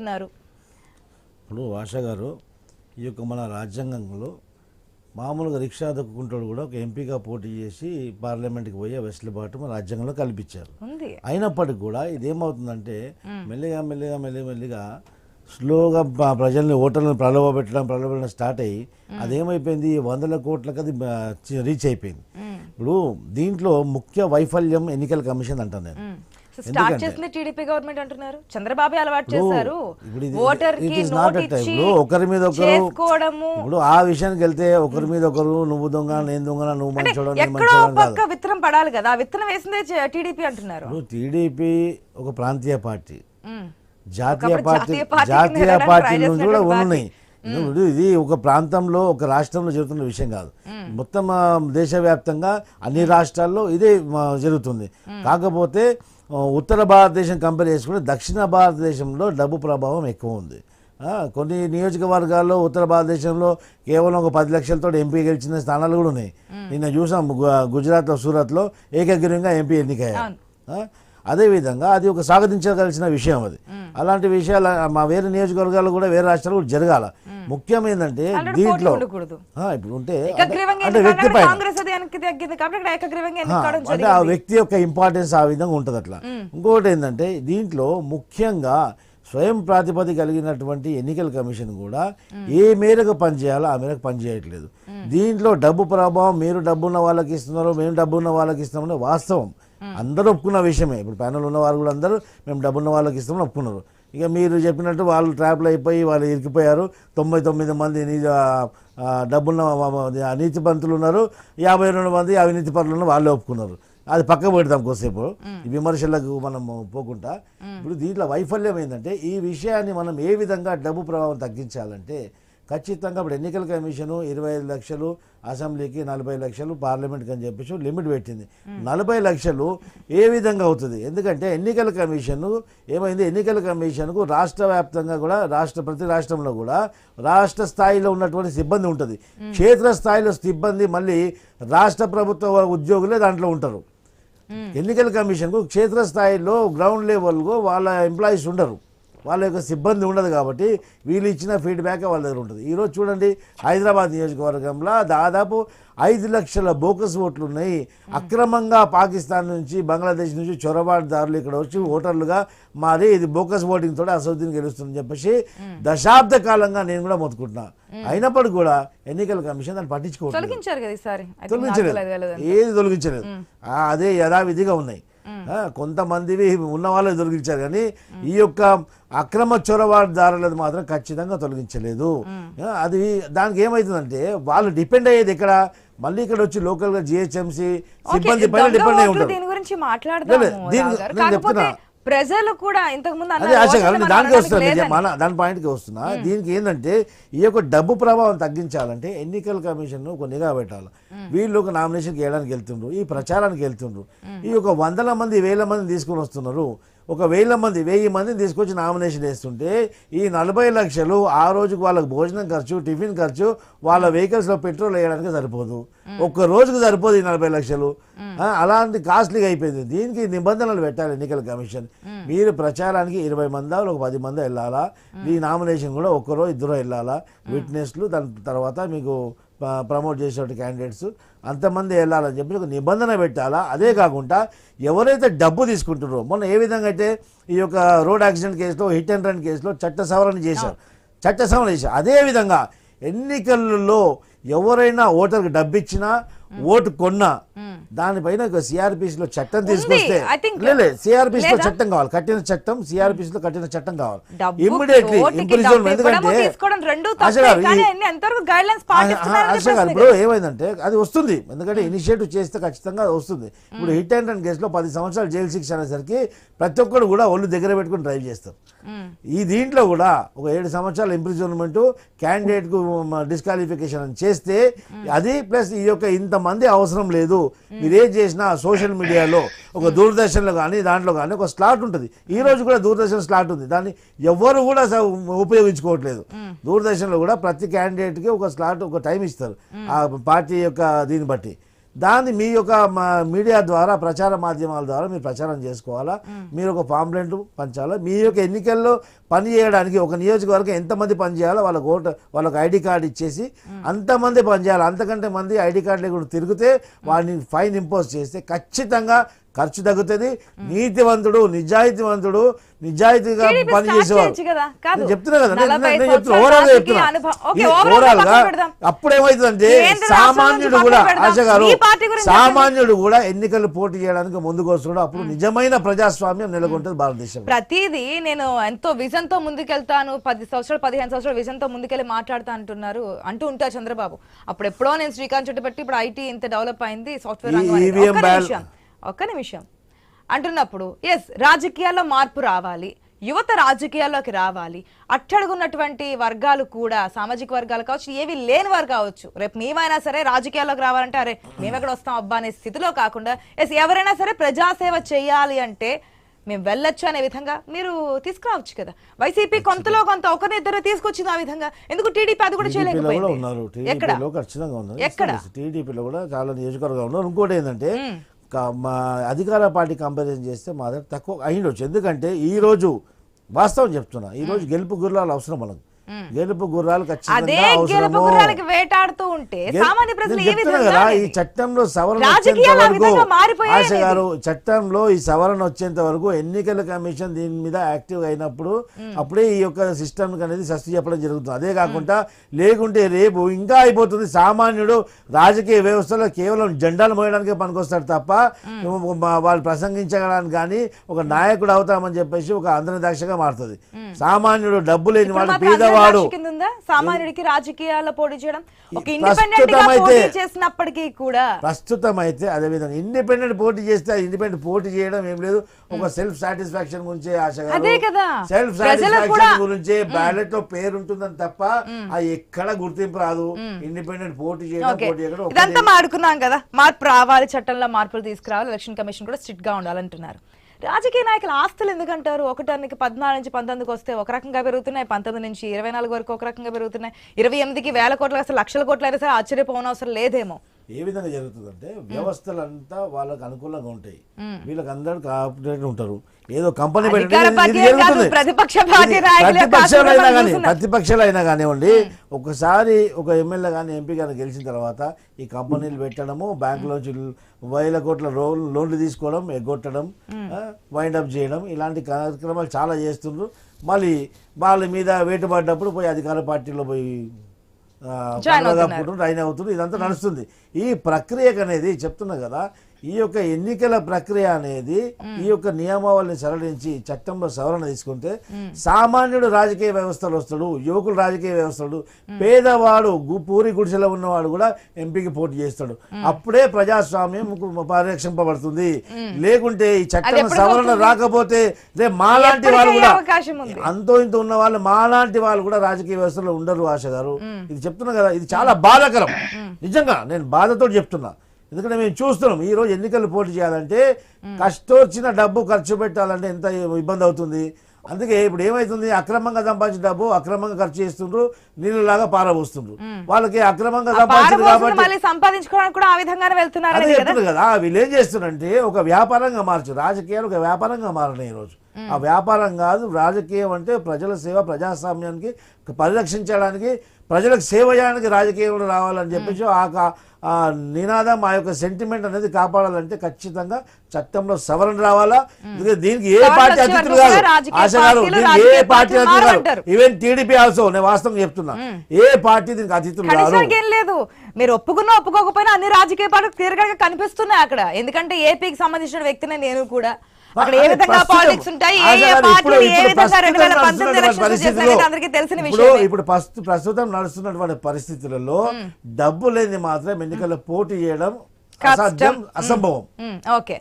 ఉన్నారు ఇప్పుడు భాష గారు ఈ యొక్క మన రాజ్యాంగంలో మామూలుగా రిక్షా దొక్కుంటాడు కూడా ఒక ఎంపీగా పోటీ చేసి పార్లమెంట్కి పోయి వెసులుబాటు మన రాజ్యాంగంలో కల్పించారు. అయినప్పటికీ కూడా ఇదేమవుతుందంటే మెల్లిగా మెల్లిగా మెల్లి మెల్లిగా స్లోగా ప్రజల్ని ఓటర్లను ప్రలోభపెట్టడం ప్రలోభపెట్టడం స్టార్ట్ అయ్యి అదేమైపోయింది? వందల కోట్లకు అది రీచ్ అయిపోయింది. ఇప్పుడు దీంట్లో ముఖ్య వైఫల్యం ఎన్నికల కమిషన్ అంటాను నేను. స్టార్ట్ టీడీపీ గవర్నమెంట్ అంటున్నారు. చంద్రబాబు అలవాటు చేశారు. ఓటర్కి ఒకరి మీద ఒకరు చేసుకోవడము. ఇప్పుడు ఆ విషయానికి వెళ్తే ఒకరి మీద ఒకరు నువ్వు దొంగ నేను దొంగ నువ్వు మంచోడు ఎక్కడో పక్క విత్తనం పడాలి కదా. ఆ విత్తనం వేసిందే టీడీపీ అంటున్నారు. టీడీపీ ఒక ప్రాంతీయ పార్టీ. జాతీయ పార్టీ జాతీయ పార్టీ నుంచి కూడా ఉన్నాయి. ఇది ఒక ప్రాంతంలో ఒక రాష్ట్రంలో జరుగుతున్న విషయం కాదు. మొత్తం దేశవ్యాప్తంగా అన్ని రాష్ట్రాల్లో ఇదే జరుగుతుంది. కాకపోతే ఉత్తర భారతదేశం కంపేర్ చేసుకుంటే దక్షిణ భారతదేశంలో డబ్బు ప్రభావం ఎక్కువ ఉంది. కొన్ని నియోజకవర్గాల్లో ఉత్తర భారతదేశంలో కేవలం ఒక పది లక్షలతో ఎంపీ గెలిచిన స్థానాలు కూడా ఉన్నాయి. నిన్న చూసాం గుజరాత్లో సూరత్లో ఏకగ్రీవంగా ఎంపీ ఎన్నికయ్యారు? అదేవిధంగా అది ఒక స్వాగతించవలసిన విషయం అది. అలాంటి విషయాలు మా వేరే నియోజకవర్గాలు కూడా వేరే రాష్ట్రాలు కూడా జరగాల. ముఖ్యం ఏంటంటే దీంట్లో ఇప్పుడు ఉంటే అంటే- వ్యక్తి పైన. అంటే ఆ వ్యక్తి యొక్క ఇంపార్టెన్స్ ఆ విధంగా ఉంటుంది అట్లా. ఇంకొకటి ఏంటంటే దీంట్లో ముఖ్యంగా స్వయం ప్రాతిపదిక కలిగినటువంటి ఎన్నికల కమిషన్ కూడా ఏ మేరకు పనిచేయాలో ఆ మేరకు పనిచేయట్లేదు. దీంట్లో డబ్బు ప్రభావం మీరు డబ్బు ఉన్న వాళ్ళకి ఇస్తున్నారు మేము డబ్బు ఉన్న వాళ్ళకి ఇస్తామని వాస్తవం. అందరూ ఒప్పుకున్న విషయమే. ఇప్పుడు ప్యానల్ ఉన్న వాళ్ళు కూడా అందరూ మేము డబ్బు ఉన్న వాళ్ళకి ఇస్తామని ఒప్పుకున్నారు. ఇక మీరు చెప్పినట్టు వాళ్ళు ట్రాప్లు అయిపోయి వాళ్ళు ఇరికిపోయారు. తొంభై తొమ్మిది మంది డబ్బున్న అనీతి పంతులు ఉన్నారు. యాభై రెండు మంది అవినీతి ఉన్నారు వాళ్ళే ఒప్పుకున్నారు. అది పక్క పెడతాం కొద్దిసేపు. ఈ విమర్శలకు మనం పోకుండా. ఇప్పుడు దీంట్లో వైఫల్యం ఏంటంటే ఈ విషయాన్ని మనం ఏ విధంగా డబ్బు ప్రభావం తగ్గించాలంటే ఖచ్చితంగా ఇప్పుడు ఎన్నికల కమిషను ఇరవై ఐదు లక్షలు అసెంబ్లీకి నలభై లక్షలు పార్లమెంట్కి అని చెప్పేసి లిమిట్ పెట్టింది. నలభై లక్షలు ఏ విధంగా అవుతుంది? ఎందుకంటే ఎన్నికల కమిషన్ ఏమైంది? ఎన్నికల కమిషన్కు రాష్ట్ర వ్యాప్తంగా కూడా రాష్ట్ర ప్రతి రాష్ట్రంలో కూడా రాష్ట్ర స్థాయిలో ఉన్నటువంటి సిబ్బంది ఉంటుంది. క్షేత్ర స్థాయిలో సిబ్బంది మళ్ళీ రాష్ట్ర ప్రభుత్వ ఉద్యోగులే దాంట్లో ఉంటారు. ఎన్నికల కమిషన్కు క్షేత్రస్థాయిలో గ్రౌండ్ లెవెల్కు వాళ్ళ ఎంప్లాయీస్ ఉండరు. వాళ్ళ యొక్క సిబ్బంది ఉండదు కాబట్టి వీళ్ళు ఇచ్చిన ఫీడ్బ్యాక్ వాళ్ళ దగ్గర ఉంటుంది. ఈరోజు చూడండి హైదరాబాద్ నియోజకవర్గంలో దాదాపు ఐదు లక్షల బోకస్ ఓట్లు ఉన్నాయి. అక్రమంగా పాకిస్తాన్ నుంచి బంగ్లాదేశ్ నుంచి చొరబాటుదారులు ఇక్కడ వచ్చి ఓటర్లుగా మారి ఇది బోకస్ ఓటింగ్ తోటి అసౌద్దీన్ గెలుస్తుందని చెప్పేసి దశాబ్ద కాలంగా నేను కూడా మొత్తుకుంటున్నా. అయినప్పటికీ కూడా ఎన్నికల కమిషన్ దాన్ని పట్టించుకోవట్లేదు. తొలగించలేదు. ఏది తొలగించలేదు. అదే యథావిధిగా ఉన్నాయి. కొంతమందివి ఉన్న వాళ్ళే తొలగించారు కానీ ఈ యొక్క అక్రమ చొరబాటుదారులది మాత్రం ఖచ్చితంగా తొలగించలేదు. అది దానికి ఏమవుతుందంటే వాళ్ళు డిపెండ్ అయ్యేది ఇక్కడ మళ్ళీ ఇక్కడ వచ్చి లోకల్గా జిహెచ్ఎంసీ సిబ్బంది పైన డిపెండ్ అయి ఉంటారు. దీని గురించి. నేను చెప్తున్నా. ప్రజలు కూడా ఇంతకు ముందు అదే దానికి వస్తుంది. మన దాని పాయింట్కి వస్తున్నా దీనికి ఏంటంటే ఈ యొక్క డబ్బు ప్రభావం తగ్గించాలంటే ఎన్నికల కమిషన్ ఒక నిఘా పెట్టాలి. వీళ్ళు ఒక నామినేషన్కి వేయడానికి వెళ్తుండ్రు ఈ ప్రచారానికి వెళ్తుండ్రు. ఈ యొక్క వందల మంది వేల మంది తీసుకొని వస్తున్నారు. ఒక వేల మంది వెయ్యి మందిని తీసుకొచ్చి నామినేషన్ వేస్తుంటే ఈ నలభై లక్షలు ఆ రోజుకు వాళ్ళకి భోజనం ఖర్చు టిఫిన్ ఖర్చు వాళ్ళ వెహికల్స్లో పెట్రోల్ వేయడానికి సరిపోదు. ఒక్క రోజుకు సరిపోదు ఈ నలభై లక్షలు. అలాంటి కాస్ట్లీగా అయిపోయింది. దీనికి నిబంధనలు పెట్టాలి ఎన్నికల కమిషన్. మీరు ప్రచారానికి ఇరవై మంది ఒక పది మంది వెళ్ళాలా? ఈ నామినేషన్ కూడా ఒక్కరో ఇద్దరు వెళ్ళాలా? విట్నెస్లు దాని తర్వాత మీకు ప్రమోట్ చేసేటువంటి క్యాండిడేట్స్ అంతమంది వెళ్ళాలని చెప్పి ఒక నిబంధన పెట్టాలా? అదే కాకుండా ఎవరైతే డబ్బు తీసుకుంటారో మొన్న ఏ విధంగా అయితే ఈ యొక్క రోడ్ యాక్సిడెంట్ కేసులో హిట్ అండ్ రన్ కేసులో చట్ట సవరణ చేశారు. చట్ట సవరణ చేశారు. అదే విధంగా ఎన్నికలలో ఎవరైనా ఓటర్కి డబ్బు ఇచ్చినా ఓటు కొన్నా దానిపైన ఒక సిఆర్పిసి లో చట్టం తీసుకొస్తే లేదు సిఆర్పిసి లో? చట్టం కావాలి. కట్టిన చట్టం సిఆర్పిసి లో కట్టిన చట్టం కావాలి. ఇమ్మీడియట్లీ ఇంప్రిజన్ ఎందుకంటే ఇప్పుడు. ఏమైందంటే అది వస్తుంది. ఎందుకంటే ఇనిషియేటివ్ చేస్తే ఖచ్చితంగా వస్తుంది. ఇప్పుడు హిట్ అండ్ రన్ కేసులో పది సంవత్సరాలు జైలు శిక్ష అనేసరికి ప్రతి ఒక్కరు కూడా ఒళ్ళు దగ్గర పెట్టుకుని డ్రైవ్ చేస్తారు. ఈ దీంట్లో కూడా ఒక ఏడు సంవత్సరాల ఇంప్రిజన్మెంట్ క్యాండిడేట్కు డిస్క్వాలిఫికేషన్ అని చేస్తే అది ప్లస్ ఈ యొక్క ఇంతమంది అవసరం లేదు. మీరు ఏం చేసినా సోషల్ మీడియాలో ఒక దూరదర్శన్లో కానీ దాంట్లో కానీ ఒక స్లాట్ ఉంటుంది. ఈ రోజు కూడా దూరదర్శన్ స్లాట్ ఉంది. దాన్ని ఎవరు కూడా ఉపయోగించుకోవట్లేదు. దూరదర్శన్లో కూడా ప్రతి క్యాండిడేట్కి ఒక స్లాట్ ఒక టైం ఇస్తారు. ఆ పార్టీ యొక్క దీన్ని బట్టి. దాన్ని మీ యొక్క మా- మీడియా ద్వారా ప్రచార మాధ్యమాల ద్వారా మీరు ప్రచారం చేసుకోవాలా? మీరు ఒక పాంప్లెంట్ పంచాలా? మీ యొక్క ఎన్నికల్లో పని చేయడానికి ఒక నియోజకవర్గం ఎంతమంది పని చేయాలో వాళ్ళకి ఓటు వాళ్ళకి ఐడి కార్డు ఇచ్చేసి అంతమంది పని చేయాలి. అంతకంటే మంది ఐడి కార్డు లేకుండా తిరిగితే వాడిని ఫైన్ ఇంపోజ్ చేస్తే ఖచ్చితంగా ఖర్చు తగ్గుతుంది. నీతివంతుడు నిజాయితీవంతుడు నిజాయితీగా TDP పని start చేసేవాడు. చేయొచ్చు కదా? కాదు. నేను చెప్తున్నా కదా నేను- చెప్తున్నా ఓవరాల్గా చెప్తున్నా. ఓవరాల్గా ఓవరాల్గా పక్కన పెడదాం. అప్పుడు ఏమవుతుందంటే కేంద్ర రాష్ట్రం సామాన్యుడు కూడా. ఆశ గారు సామాన్యుడు కూడా ఎన్నికలు పోటీ చేయడానికి ముందుకు వస్తున్నాడు. అప్పుడు నిజమైన ప్రజాస్వామ్యం నెలకొంటుంది భారతదేశంలో. ప్రతిదీ నేను ఎంతో విజన్తో ముందుకెళ్తాను. పది సంవత్సరాలు పదిహేను సంవత్సరాలు విజన్తో ముందుకెళ్ళి మాట్లాడతా అంటున్నారు అంటూ ఉంటారు చంద్రబాబు. అప్పుడు ఎప్పుడో నేను శ్రీకాంత్ చుట్టుపెట్టి ఇప్పుడు ఐటీ ఇంత డెవలప్ అయింది సాఫ్ట్వేర్ రంగం ఒక్క నిమిషం. అంటున్నప్పుడు ఎస్ రాజకీయాల్లో మార్పు రావాలి యువత రాజకీయాల్లోకి రావాలి అట్టడుగున్నటువంటి వర్గాలు కూడా సామాజిక వర్గాలు కావచ్చు ఏవి లేని వారు కావచ్చు రేపు మేమైనా సరే రాజకీయాల్లోకి రావాలంటే అరే మేము ఎక్కడ వస్తాం అబ్బా అనే స్థితిలో కాకుండా ఎస్ ఎవరైనా సరే ప్రజాసేవ చేయాలి అంటే మేము వెళ్ళొచ్చు అనే విధంగా మీరు తీసుకురావచ్చు కదా. వైసీపీ కొంతలో కొంత ఒకరిని ఇద్దరు తీసుకొచ్చింది ఆ విధంగా. ఎందుకు టీడీపీ అది కూడా చేయలేకపోయింది? ఎక్కడ? టీడీపీలో కూడా చాలా నియోజకవర్గాలు ఉన్నారు. ఇంకోటి ఏంటంటే మా అధికార పార్టీ కంపారిజన్ చేస్తే మా దగ్గర తక్కువ అయ్యిండొచ్చు ఎందుకంటే ఈ రోజు వాస్తవం చెప్తున్నా. ఈ రోజు గెలుపు గుర్రాలు అవసరం మనకు గెలుపు గుర్రాలు ఖచ్చితంగా వేటాడుతూ ఉంటే సామాన్య ప్రజలు ఏ విధంగా ఈ? చట్టంలో సవరణ వచ్చేంత వరకు ఆశ గారు చట్టంలో ఈ సవరణ వచ్చేంత వరకు ఎన్నికల కమిషన్ దీని మీద యాక్టివ్ అయినప్పుడు అప్పుడే ఈ యొక్క సిస్టమ్ అనేది సస్తి చెప్పడం జరుగుతుంది. అదే కాకుండా లేకుంటే రేపు ఇంకా అయిపోతుంది. సామాన్యుడు రాజకీయ వ్యవస్థలో కేవలం జెండాలు మోయడానికే పనికొస్తాడు తప్ప వాళ్ళు ప్రసంగించడానికి కానీ ఒక నాయకుడు అవుతామని చెప్పేసి ఒక అంధనదాక్షగా మారుతుంది. సామాన్యుడు డబ్బు లేని ఇప్పుడు వాడు ఉందా సామాన్యుడికి రాజకీయాల్లో పోటీ చేయడం? ఒక ఇండిపెండెంట్గా పోటీ చేసినప్పటికీ కూడా. ప్రస్తుతం అయితే అదేవిధంగా ఇండిపెండెంట్ పోటీ చేస్తే ఇండిపెండెంట్ పోటీ చేయడం ఏం లేదు. ఒక సెల్ఫ్ సాటిస్ఫాక్షన్ గురించి ఆశ అదే కదా. సెల్ఫ్ సాటిస్ఫాక్షన్ గురించి బ్యాలెట్లో పేరు ఉంటుందని తప్ప అది ఎక్కడ గుర్తింపు రాదు. ఇండిపెండెంట్ పోటీ చేయడం పోటీ చేయడం. ఇదంతా మాడుకున్నాం కదా. మార్పు రావాలి చట్టంలో మార్పులు తీసుకురావాలి ఎలక్షన్ కమిషన్ కూడా స్ట్రిక్ట్గా ఉండాలంటున్నారు. రాజకీయ నాయకుల ఆస్తులు ఎందుకంటారు? ఒకటానికి పద్నాలుగు నుంచి పంతొమ్మిదికి వస్తే ఒక రకంగా పెరుగుతున్నాయి. పంతొమ్మిది నుంచి ఇరవై నాలుగు వరకు ఒక రకంగా పెరుగుతున్నాయి. ఇరవై ఎనిమిదికి వేల కోట్లు అసలు లక్షల కోట్లు అయినా సరే ఆశ్చర్యపోవనవసరం లేదేమో. ఏ విధంగా జరుగుతుందంటే వ్యవస్థలంతా వాళ్ళకి అనుకూలంగా ఉంటాయి. వీళ్ళకి అందరు కాపరేట్ ఉంటారు. ఏదో కంపెనీ అధికార పెట్టడం ఇది పార్టీ కాదు, జరుగుతుంది. ప్రతిపక్ష పార్టీ ఇది నాయకులే ప్రతిపక్షాలు అయినా కాకుండా కానీ అయినా కానివ్వండి ఒకసారి ఒక ఎమ్మెల్యే కానీ ఎంపీ కానీ గెలిచిన తర్వాత ఈ కంపెనీలు పెట్టడము బ్యాంకులోంచి వేల కోట్ల లోన్ లోన్లు తీసుకోవడం ఎగ్గొట్టడం వైండ్ అప్ చేయడం ఇలాంటి కార్యక్రమాలు చాలా చేస్తుండ్రు. మళ్ళీ వాళ్ళ మీద వేటు పడ్డప్పుడు పోయి అధికార పార్టీలో పోయి పండుగ అవుతున్నారు. ఇదంతా నడుస్తుంది ఈ ప్రక్రియకు అనేది చెప్తున్నా కదా ఈ యొక్క ఎన్నికల ప్రక్రియ అనేది ఈ యొక్క నియమావళిని సరళించి చట్టంలో సవరణ తీసుకుంటే సామాన్యుడు రాజకీయ వ్యవస్థలో వస్తాడు యువకులు రాజకీయ వ్యవస్థలు పేదవాడు పూరి గుడిసెలో ఉన్నవాడు కూడా ఎంపీకి పోటీ చేస్తాడు. అప్పుడే ప్రజాస్వామ్యం పరిరక్షింపబడుతుంది. లేకుంటే ఈ చట్టం సవరణ? రాకపోతే రేపు మాలాంటి వాళ్ళు కూడా. అంతో ఇంత ఉన్న వాళ్ళు మాలాంటి వాళ్ళు కూడా రాజకీయ వ్యవస్థలో ఉండరు ఆశ గారు ఇది చెప్తున్నా కదా ఇది చాలా బాధాకరం. నిజంగా నేను బాధతో చెప్తున్నా. ఎందుకంటే మేము చూస్తున్నాం ఈ రోజు ఎన్నికలు పోటీ చేయాలంటే కష్టొచ్చిన డబ్బు ఖర్చు పెట్టాలంటే ఎంత ఇబ్బంది అవుతుంది. అందుకే ఇప్పుడు ఏమైతుంది అక్రమంగా సంపాదించిన డబ్బు అక్రమంగా ఖర్చు చేస్తుండ్రు నీళ్ళలాగా పారబోస్తుండ్రు. వాళ్ళకి అక్రమంగా సంపాదించారు కాబట్టి సంపాదించుకోవడానికి కూడా ఆ విధంగానే వెళ్తున్నారు కదా? వీళ్ళు ఏం చేస్తున్నారంటే ఒక వ్యాపారంగా మార్చు రాజకీయాలు ఒక వ్యాపారంగా మారినాయి ఈరోజు ఆ వ్యాపారం కాదు రాజకీయం అంటే ప్రజల సేవ ప్రజాస్వామ్యానికి పరిరక్షించడానికి ప్రజలకు సేవ చేయడానికి రాజకీయంలో రావాలని చెప్పేసి ఆ నినాదం ఆ యొక్క సెంటిమెంట్ అనేది కాపాడాలంటే ఖచ్చితంగా చట్టంలో సవరణ రావాలా. దీనికి ఏ పార్టీ అతిథులు కాదు. ఆశ గారు పార్టీలు, దీనికి ఏ పార్టీ అతిథులు కాదు. ఈవెన్ టీడీపీ ఆల్సో నేను వాస్తవం చెప్తున్నా. ఏ పార్టీ దీనికి అతిథులు కాదు మీరు ఒప్పుకున్నా ఒప్పుకోకపోయినా అన్ని రాజకీయ పార్టీలు క్లియర్గా కనిపిస్తున్నాయి అక్కడ. ఎందుకంటే ఏపీకి సంబంధించిన వ్యక్తినే నేను కూడా అక్కడ ఏ విధంగా పాలిటిక్స్ ఉంటాయి ఏ ఏ పార్టీలు ఏ విధంగా ఎలక్షన్స్ అందరికీ తెలిసిన విషయం ఇప్పుడు ప్రస్తు- ప్రస్తుతం నడుస్తున్నటువంటి పరిస్థితులలో డబ్బు లేని మాత్రం ఎన్నికల్లో పోటీ చేయడం అసాధ్యం అసంభవం. ఓకే.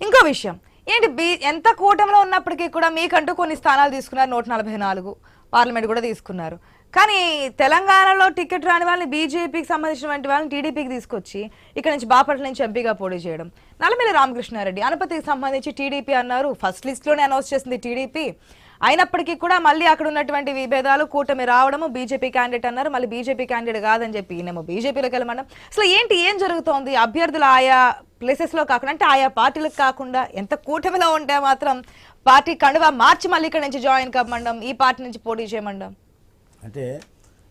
ఇంకో విషయం. ఏంటి ఎంత కూటమిలో ఉన్నప్పటికీ కూడా మీకంటూ కొన్ని స్థానాలు తీసుకున్నారు నూట నలభై నాలుగు. పార్లమెంట్ కూడా తీసుకున్నారు. కానీ తెలంగాణలో టికెట్ రాని వాళ్ళని బీజేపీకి సంబంధించినటువంటి వాళ్ళని టీడీపీకి తీసుకొచ్చి ఇక్కడ నుంచి బాపట్ల నుంచి ఎంపీగా పోటీ చేయడం. నల్లమిల్లి రామకృష్ణారెడ్డి అనుపతికి సంబంధించి టీడీపీ అన్నారు. ఫస్ట్ లిస్ట్లోనే అనౌన్స్ చేసింది టీడీపీ. అయినప్పటికీ కూడా మళ్ళీ అక్కడ ఉన్నటువంటి విభేదాలు కూటమి రావడము బీజేపీ క్యాండిడేట్ అన్నారు. మళ్ళీ బీజేపీ క్యాండిడేట్ కాదని చెప్పి ఈయనేమో బీజేపీలోకి వెళ్ళమడం అసలు ఏంటి ఏం జరుగుతోంది? అభ్యర్థులు ఆయా ప్లేసెస్లో కాకుండా అంటే ఆయా పార్టీలకు కాకుండా ఎంత కూటమిలో ఉంటే మాత్రం పార్టీ కండువా మార్చి మళ్ళీ ఇక్కడ నుంచి జాయిన్ కమ్మండం ఈ పార్టీ నుంచి పోటీ చేయమండం? అంటే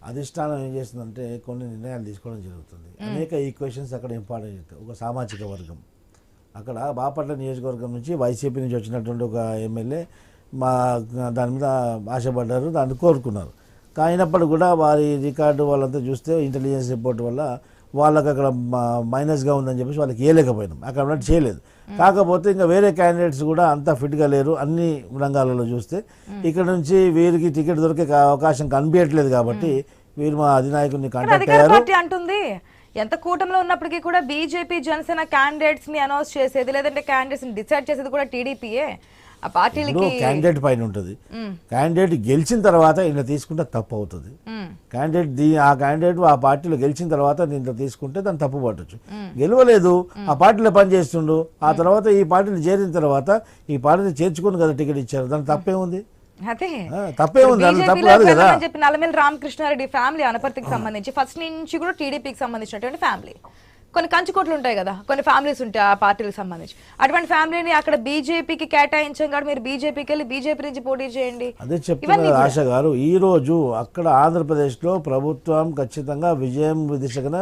అధిష్టానం ఏం చేస్తుందంటే కొన్ని నిర్ణయాలు తీసుకోవడం జరుగుతుంది. అనేక ఈక్వేషన్స్ అక్కడ ఇంపార్టెంట్ ఒక సామాజిక వర్గం. అక్కడ బాపట్ల నియోజకవర్గం నుంచి వైసీపీ నుంచి వచ్చినటువంటి ఒక ఎమ్మెల్యే మా దాని మీద ఆశపడ్డారు దాన్ని కోరుకున్నారు. కాయినప్పటికీ కూడా వారి రికార్డు వాళ్ళంతా చూస్తే ఇంటెలిజెన్స్ రిపోర్ట్ వల్ల వాళ్ళకి అక్కడ మైనస్గా ఉందని చెప్పేసి వాళ్ళకి వేయలేకపోయినాం అక్కడ ఉన్నట్టు చేయలేదు. కాకపోతే ఇంకా వేరే క్యాండిడేట్స్ కూడా అంత ఫిట్గా లేరు. అన్ని రంగాలలో చూస్తే ఇక్కడ నుంచి వీరికి టికెట్ దొరికే అవకాశం కనిపించట్లేదు కాబట్టి వీరు మా అధినాయకుడిని కాంటాక్ట్ అయ్యారు. అంటుంది ఎంత కూటమిలో ఉన్నప్పటికీ కూడా బీజేపీ జనసేన క్యాండిడేట్స్ని అనౌన్స్ చేసేది లేదంటే క్యాండిడేట్స్ని డిసైడ్ చేసేది కూడా టీడీపీయే ఆ పార్టీలకి క్యాండిడేట్ పైన ఉంటుంది. క్యాండిడేట్ గెలిచిన తర్వాత ఇలా తీసుకుంటే తప్పు అవుతుంది. క్యాండిడేట్ దీ ఆ క్యాండిడేట్ ఆ పార్టీలో గెలిచిన తర్వాత దీంట్లో తీసుకుంటే దాన్ని తప్పు పట్టచ్చు గెలవలేదు ఆ పార్టీలో పనిచేస్తుండు ఆ తర్వాత ఈ పార్టీలో చేరిన తర్వాత ఈ పార్టీని చేర్చుకుని కదా టికెట్ ఇచ్చారు. దాని తప్పే ఉంది అదే. ఆ, తప్పే ఉంది దాంట్లో తప్పు బీజేపీలో కాదు. కదా వెళ్ళమని చెప్పి నల్లమల్లి రామకృష్ణారెడ్డి ఫ్యామిలీ అనపర్తికి సంబంధించి ఫస్ట్ నుంచి కూడా టీడీపీకి సంబంధించినటువంటి ఫ్యామిలీ. కొన్ని కంచుకోట్లు ఉంటాయి కదా కొన్ని ఫ్యామిలీస్ ఉంటాయి ఆ పార్టీలకు సంబంధించి. అటువంటి ఫ్యామిలీని అక్కడ బీజేపీకి కేటాయించాం కాబట్టి మీరు బీజేపీకి వెళ్ళి బీజేపీ నుంచి పోటీ చేయండి. అదే చెప్తున్నారు ఆశ గారు ఈ రోజు అక్కడ ఆంధ్రప్రదేశ్లో ప్రభుత్వం ఖచ్చితంగా విజయం దిశగా